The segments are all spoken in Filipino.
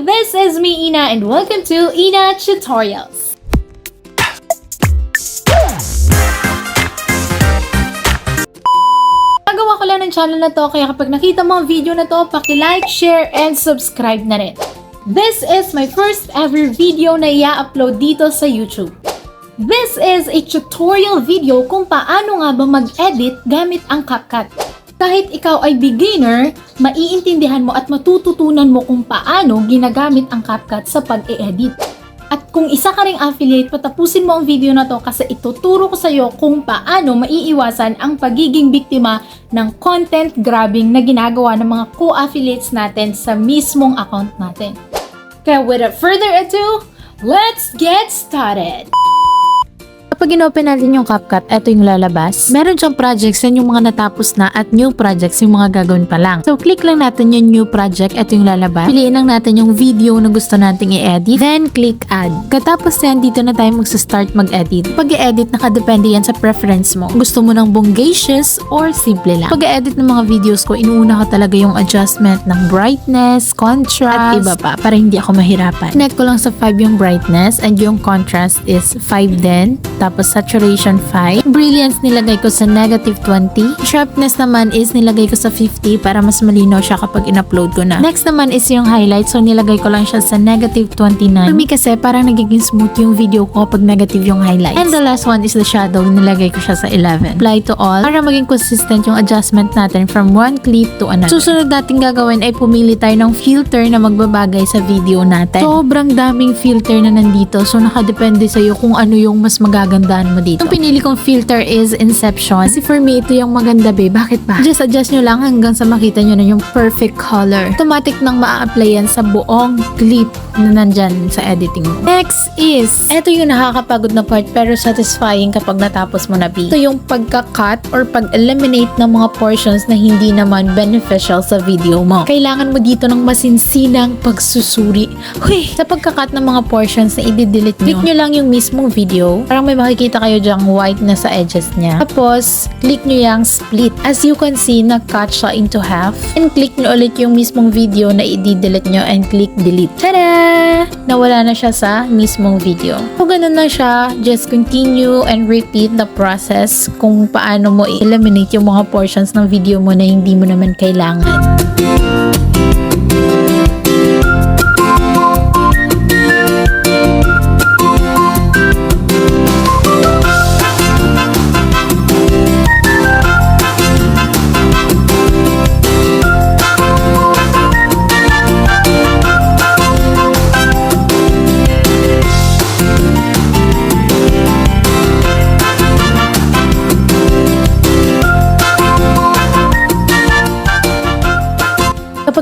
This is me, Ina, and welcome to Ina Tutorials. Nagawa ko lang ng channel na to, kaya kapag nakita mo ang video na to, paki-like, share, and subscribe na rin. This is my first ever video na i-upload dito sa YouTube. This is a tutorial video kung paano nga ba mag-edit gamit ang CapCut. Kahit ikaw ay beginner, maiintindihan mo at matututunan mo kung paano ginagamit ang CapCut sa pag-e-edit. At kung isa ka ring affiliate, patapusin mo ang video na to kasi ituturo ko sa iyo kung paano maiiwasan ang pagiging biktima ng content grabbing na ginagawa ng mga co-affiliates natin sa mismong account natin. Kaya without further ado, let's get started! Kapag in-open natin yung CapCut, ito yung lalabas. Meron siyang projects, yan yung mga natapos na at new projects yung mga gagawin pa lang. So, click lang natin yung new project, ito yung lalabas. Piliin lang natin yung video na gusto nating i-edit. Then, click add. Katapos yan, dito na tayo magsa-start mag-edit. Pag i-edit, nakadepende yan sa preference mo. Gusto mo ng bongacious or simple lang. Pag i-edit ng mga videos ko, inuuna ko talaga yung adjustment ng brightness, contrast, at iba pa, para hindi ako mahirapan. Net ko lang sa 5 yung brightness and yung contrast is 5 din tapos saturation 5. Brilliance nilagay ko sa negative 20. Sharpness naman is nilagay ko sa 50 para mas malinaw siya kapag in-upload ko na. Next naman is yung highlight. So nilagay ko lang siya sa negative 29. For kasi parang nagiging smooth yung video ko pag negative yung highlights. And the last one is the shadow. Nilagay ko siya sa 11. Apply to all para maging consistent yung adjustment natin from one clip to another. Susunod natin gagawin ay pumili tayo ng filter na magbabagay sa video natin. Sobrang daming filter na nandito. So nakadepende sa'yo kung ano yung mas magagandaan mo dito. Yung pinili kong filter is Inception. Kasi for me, ito yung maganda be. Bakit ba? Just adjust nyo lang hanggang sa makita nyo na yung perfect color. Automatic nang ma-apply yan sa buong clip na nandyan sa editing mo. Next is, ito yung nakakapagod na part pero satisfying kapag natapos mo na be. Ito yung pagka-cut or pag-eliminate ng mga portions na hindi naman beneficial sa video mo. Kailangan mo dito ng masinsinang pagsusuri. Huy, sa pagka-cut ng mga portions na i-delete nyo, click nyo lang yung mismong video. Parang may makikita kayo dyang white na sa edges niya. Tapos, click nyo yung split. As you can see, nag-cut siya into half. And click nyo ulit yung mismong video na i-delete nyo and click delete. Tada! Nawala na siya sa mismong video. So, ganun lang siya. Just continue and repeat the process kung paano mo i-eliminate yung mga portions ng video mo na hindi mo naman kailangan.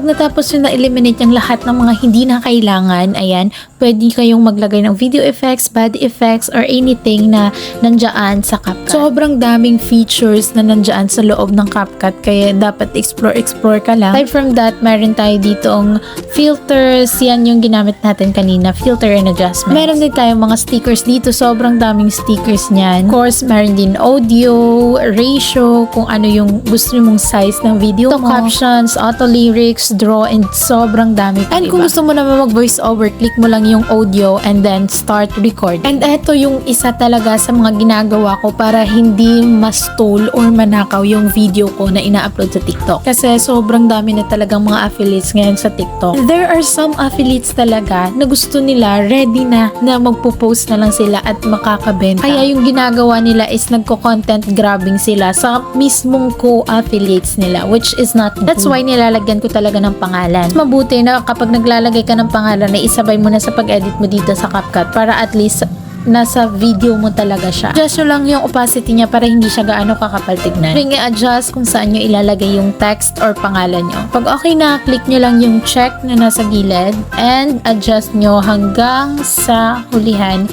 Natapos nyo na-eliminate yung lahat ng mga hindi na kailangan, ayan, pwede kayong maglagay ng video effects, body effects, or anything na nandyan sa CapCut. Sobrang daming features na nandyan sa loob ng CapCut, kaya dapat explore-explore ka lang. Aside from that, meron tayo ditong filters, yan yung ginamit natin kanina, filter and adjustment. Meron din tayong mga stickers dito, sobrang daming stickers niyan. Of course, meron din audio, ratio, kung ano yung gusto mong size ng video mo. captions, auto lyrics, draw, and sobrang dami pa, And kung gusto mo naman mag voice over, click mo lang yung audio and then start record. And eto yung isa talaga sa mga ginagawa ko para hindi ma-stall or manakaw yung video ko na ina-upload sa TikTok. Kasi sobrang dami na talagang mga affiliates ngayon sa TikTok. There are some affiliates talaga na gusto nila ready na na magpo-post na lang sila at makakabenta. Kaya yung ginagawa nila is nagko-content grabbing sila sa mismong co-affiliates nila which is not That's why nilalagyan ko talaga ng pangalan. Mabuti na kapag naglalagay ka ng pangalan na isabay mo na sa pag-edit mo dito sa CapCut para at least nasa video mo talaga siya. Adjust lang yung opacity niya para hindi siya gaano kakapal tignan. Ring i-adjust kung saan nyo ilalagay yung text or pangalan nyo. Pag okay na, click nyo lang yung check na nasa gilid and adjust nyo hanggang sa hulihan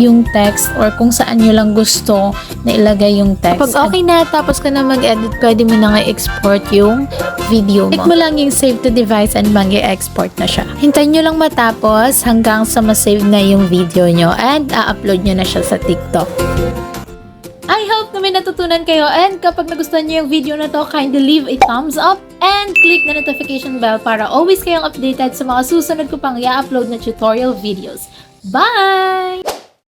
yung text or kung saan nyo lang gusto na ilagay yung text. Pag okay na, tapos ka na mag-edit, pwede mo na nga export yung video mo. Click mo lang yung save to device and mag-export na siya. Hintayin nyo lang matapos hanggang sa ma-save na yung video nyo and a-upload nyo na siya sa TikTok. I hope na may natutunan kayo and kapag nagustuhan niyo yung video na to, kindly leave a thumbs up and click the notification bell para always kayong updated sa mga susunod ko pang i-upload na tutorial videos. Bye!